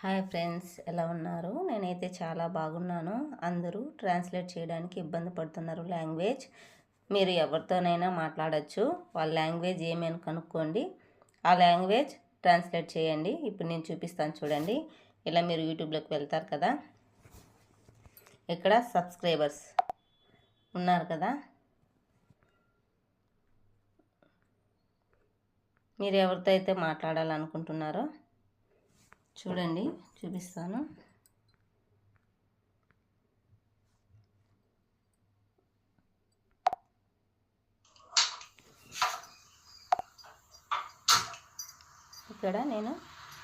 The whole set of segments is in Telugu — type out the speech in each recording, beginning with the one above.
హాయ్ ఫ్రెండ్స్ ఎలా ఉన్నారు? నేనైతే చాలా బాగున్నాను. అందరూ ట్రాన్స్లేట్ చేయడానికి ఇబ్బంది పడుతున్నారు లాంగ్వేజ్. మీరు ఎవరితోనైనా మాట్లాడచ్చు. వాళ్ళ లాంగ్వేజ్ ఏమని కనుక్కోండి ఆ లాంగ్వేజ్ ట్రాన్స్లేట్ చేయండి. ఇప్పుడు నేను చూపిస్తాను చూడండి. ఇలా మీరు యూట్యూబ్లోకి వెళ్తారు కదా. ఇక్కడ సబ్స్క్రైబర్స్ ఉన్నారు కదా. మీరు ఎవరితో అయితే మాట్లాడాలనుకుంటున్నారో చూడండి చూపిస్తాను. ఇక్కడ నేను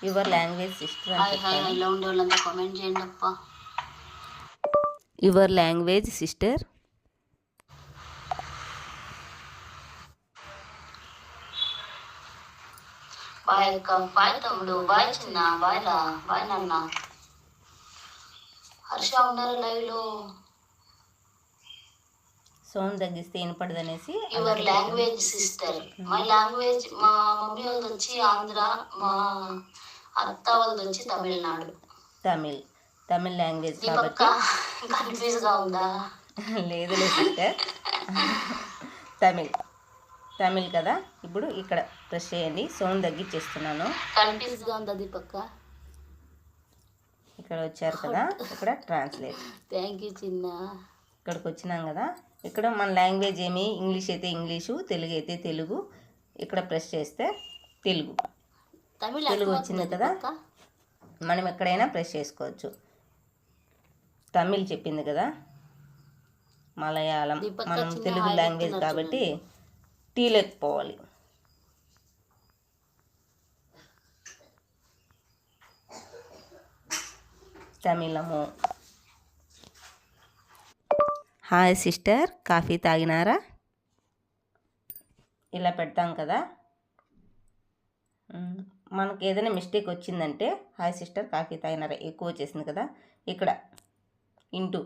యువర్ లాంగ్వేజ్ సిస్టర్ ఇలా ఉండే వాళ్ళంతా కామెంట్ చేయండి అప్ప. యువర్ లాంగ్వేజ్ సిస్టర్ బాయ్ అక్క బాయ్ తమ్ముడు బాయ్ చిన్న బాయ్ రా బాయ్ నాన్న హర్ష ఉన్నారు లైవ్లో సౌండ్ తగ్గిస్తే వినపడదనేసి యువర్ లాంగ్వేజ్ సిస్టర్ మా లాంగ్వేజ్ మా మమ్మీ వాళ్ళది వచ్చి ఆంధ్ర మా అత్త వాళ్ళది వచ్చి తమిళనాడు. తమిళ్ తమిళ్ లాంగ్వేజ్ కాబట్టి కన్ఫ్యూజ్గా ఉందా? లేదు సిస్టర్ తమిళ్. తమిళ్ కదా? ఇప్పుడు ఇక్కడ ప్రెస్ చేయండి. సౌండ్ తగ్గించేస్తున్నాను. దీపక్క ఇక్కడ వచ్చారు కదా? ఇక్కడ ట్రాన్స్లేట్ థ్యాంక్ యూ చిన్న. ఇక్కడికి వచ్చినాం కదా? ఇక్కడ మన లాంగ్వేజ్ ఏమి? ఇంగ్లీష్ అయితే ఇంగ్లీషు తెలుగు అయితే తెలుగు. ఇక్కడ ప్రెస్ చేస్తే తెలుగు. తెలుగు వచ్చింది కదా? మనం ఎక్కడైనా ప్రెస్ చేసుకోవచ్చు. తమిళ్ చెప్పింది కదా? మలయాళం. మనం తెలుగు లాంగ్వేజ్ కాబట్టి టీలోకి పోవాలి తమిళము హాయ్ సిస్టర్ కాఫీ తాగినారా ఇలా పెడతాం కదా. మనకి ఏదైనా మిస్టేక్ వచ్చిందంటే హాయ్ సిస్టర్ కాఫీ తాగినారా ఎక్కువ వచ్చేసింది కదా. ఇక్కడ ఇంటూ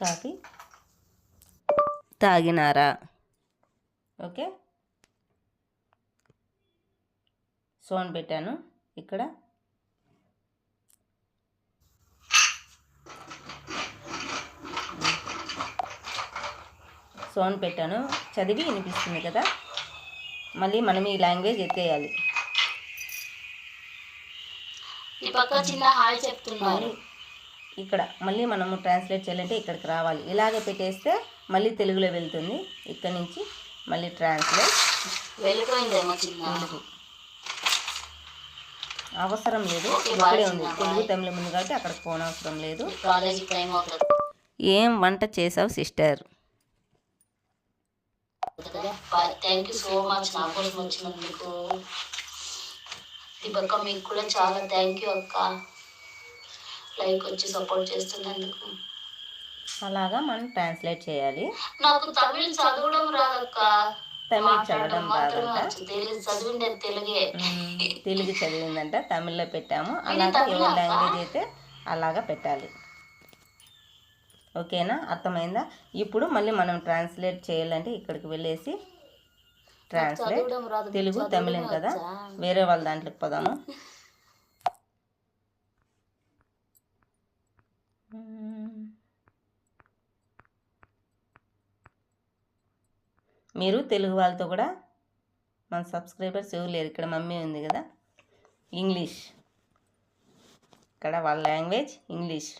కాఫీ తాగినారా? ఓకే. సోన్ పెట్టాను ఇక్కడ. సోన్ పెట్టాను. చదివి వినిపిస్తుంది కదా? మళ్ళీ మనం ఈ లాంగ్వేజ్ ఎత్తేయాలి. దీపక్క చిన్న హాయ్ చెప్తున్నారు. ఇక్కడ మళ్ళీ మనము ట్రాన్స్లేట్ చేయాలంటే ఇక్కడికి రావాలి. ఇలాగే పెట్టేస్తే మళ్ళీ తెలుగులో వెళ్తుంది. ఇక్కడ నుంచి మళ్ళీ ట్రాన్స్లేట్ అవసరం లేదు. ఇక్కడే ఉంది. తెలుగు. తమిళ ఉంది కాబట్టి అక్కడికి పోనవసరం లేదు. ఏం వంట చేసావు sister thank you so much నా కోసం వచ్చినందుకు. దీపక్క మీకు కూడా చాలా థ్యాంక్ యూ అక్క. లైక్ వచ్చి సపోర్ట్ చేస్తున్నందుకు. అలాగా మనం ట్రాన్స్లేట్ చేయాలి. నాకు తమిళ చదవడం రాదక్క. తమిళ్ చదవడం రాదంట తెలుగు చదివిండేది తెలుగే. చదివిందంట తమిళ్ళో పెట్టాము. అలాగా అక్క? లాంగ్వేజ్ అయితే అలాగా పెట్టాలి. ఓకేనా? అర్థమైందా? ఇప్పుడు మళ్ళీ మనం ట్రాన్స్లేట్ చేయాలంటే ఇక్కడికి వెళ్ళేసి ట్రాన్స్లేట్ తెలుగు తమిళం కదా? వేరే వాళ్ళ దాంట్లోకి పోదాము. మీరు తెలుగు వాళ్ళతో కూడా మన సబ్స్క్రైబర్స్ ఎవరు లేరు ఇక్కడ మమ్మీ ఉంది కదా. ఇంగ్లీష్. ఇక్కడ వాళ్ళ లాంగ్వేజ్ ఇంగ్లీష్.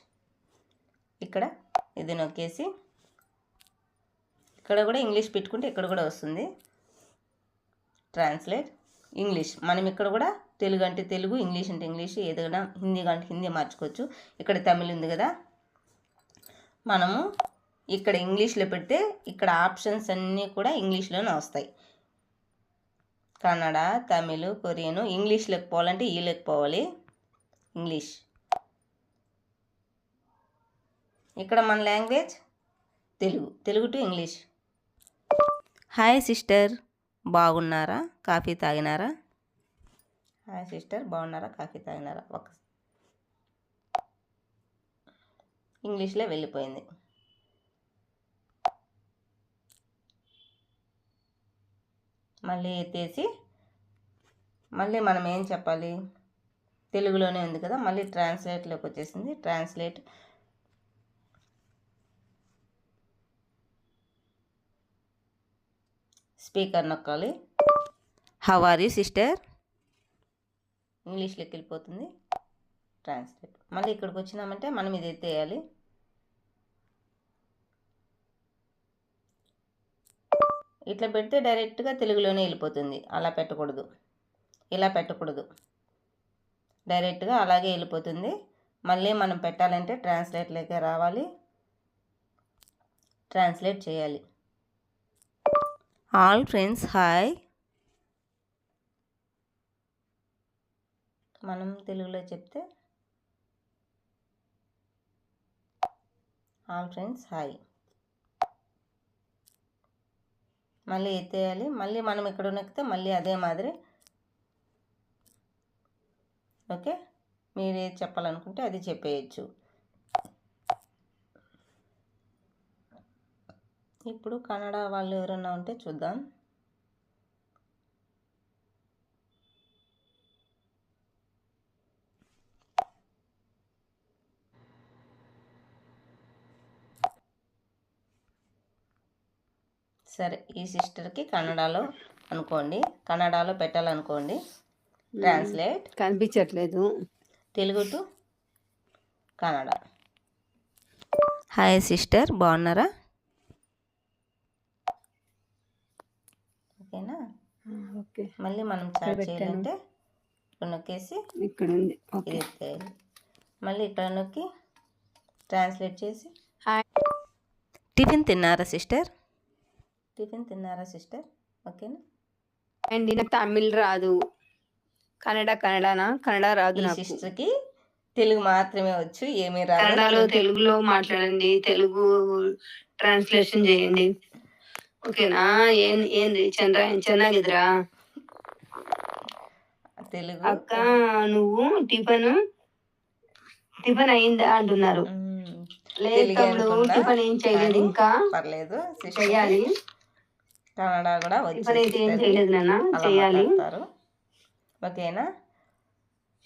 ఇక్కడ ఇది నొక్కేసి ఇక్కడ కూడా ఇంగ్లీష్ పెట్టుకుంటే ఇక్కడ కూడా వస్తుంది. Translate English. మనం ఇక్కడ కూడా తెలుగు అంటే తెలుగు ఇంగ్లీష్ అంటే ఇంగ్లీష్ ఏదైనా హిందీ అంటే హిందీ మార్చుకోవచ్చు. ఇక్కడ తమిళ్ ఉంది కదా. మనము ఇక్కడ ఇంగ్లీష్లో పెడితే ఇక్కడ ఆప్షన్స్ అన్నీ కూడా ఇంగ్లీష్లోనే వస్తాయి. కన్నడ తమిళ్ కొరియను ఇంగ్లీష్లోకి పోవాలంటే ఈలోకి పోవాలి. ఇంగ్లీష్. ఇక్కడ మన language Telugu. Telugu to English. Hi sister. బాగున్నారా? కాఫీ తాగినారా? హాయ్ సిస్టర్ బాగున్నారా? కాఫీ తాగినారా? ఒక ఇంగ్లీష్లో వెళ్ళిపోయింది. మళ్ళీ ఎత్తేసి మళ్ళీ మనం ఏం చెప్పాలి? తెలుగులోనే ఉంది కదా మళ్ళీ ట్రాన్స్లేట్లోకి వచ్చేసింది. Translate speaker నొక్కాలి. How are you sister? ఇంగ్లీష్లోకి వెళ్ళిపోతుంది ట్రాన్స్లేట్ మళ్ళీ ఇక్కడికి వచ్చినామంటే మనం ఇది ఎత్తేయాలి ఇట్లా పెడితే డైరెక్ట్గా తెలుగులోనే వెళ్ళిపోతుంది. అలా పెట్టకూడదు. ఇలా పెట్టకూడదు. డైరెక్ట్గా అలాగే వెళ్ళిపోతుంది. మళ్ళీ మనం పెట్టాలంటే ట్రాన్స్లేట్లోకి రావాలి. ట్రాన్స్లేట్ చేయాలి. ఆల్ ఫ్రెండ్స్ హాయ్ మనం తెలుగులో చెప్తే ఆల్ ఫ్రెండ్స్ హాయ్. మళ్ళీ ఎత్తేయాలి మళ్ళీ మనం ఇక్కడ నొక్కితే మళ్ళీ అదే మాదిరి. ఓకే? మీరు ఏది చెప్పాలనుకుంటే అది చెప్పేయచ్చు. ఇప్పుడు కన్నడ వాళ్ళు ఎవరన్నా ఉంటే చూద్దాం. సరే ఈ సిస్టర్కి కన్నడలో అనుకోండి. కన్నడలో పెట్టాలనుకోండి. ట్రాన్స్లేట్ కనిపించట్లేదు. Telugu to Kannada. Hi sister బాగున్నారా? ఓకేనా? ఓకే. మళ్ళీ మనం చాట్. చేయాలంటే ఇక్కడ నొక్కేసి ఇక్కడ ఉంది. ఓకే. మళ్ళీ ఇక్కడ నొక్కి ట్రాన్స్లేట్ చేసి హాయ్ టిఫిన్ తిన్నారా సిస్టర్ టిఫిన్ తిన్నారా సిస్టర్? ఓకేనా? అండి నాకు తమిళ్ రాదు. కన్నడ కన్నడనా? కన్నడ రాదు నా సిస్టర్కి తెలుగు మాత్రమే వచ్చు ఏమీ రాదు. కన్నడలో తెలుగులో మాట్లాడండి తెలుగు ట్రాన్స్లేషన్ చేయండి. ఓకేనా? ఏం ఏంది? చంద్ర చెన్నాగిద్రా తెలుగు. అక్క నువ్వు టిఫన్ టిఫన్ అయిందా అంటున్నారు. లేదు టిఫన్ ఏం చేయలేదు ఇంకా. పర్లేదు చేయాలి కన్నడ కూడా వచ్చు. ఓకేనా?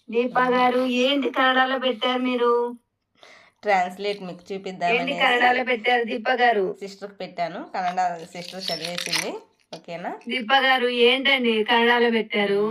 దీప గారు ఏంటి కన్నడలో పెట్టారు మీరు? ట్రాన్స్లేట్ మీకు చూపిద్దామని కన్నడలో పెట్టారు దీప గారు? సిస్టర్కి పెట్టాను. కన్నడ సిస్టర్ చదివేసింది. ఓకేనా? దీప గారు ఏంటండి కన్నడలో పెట్టారు?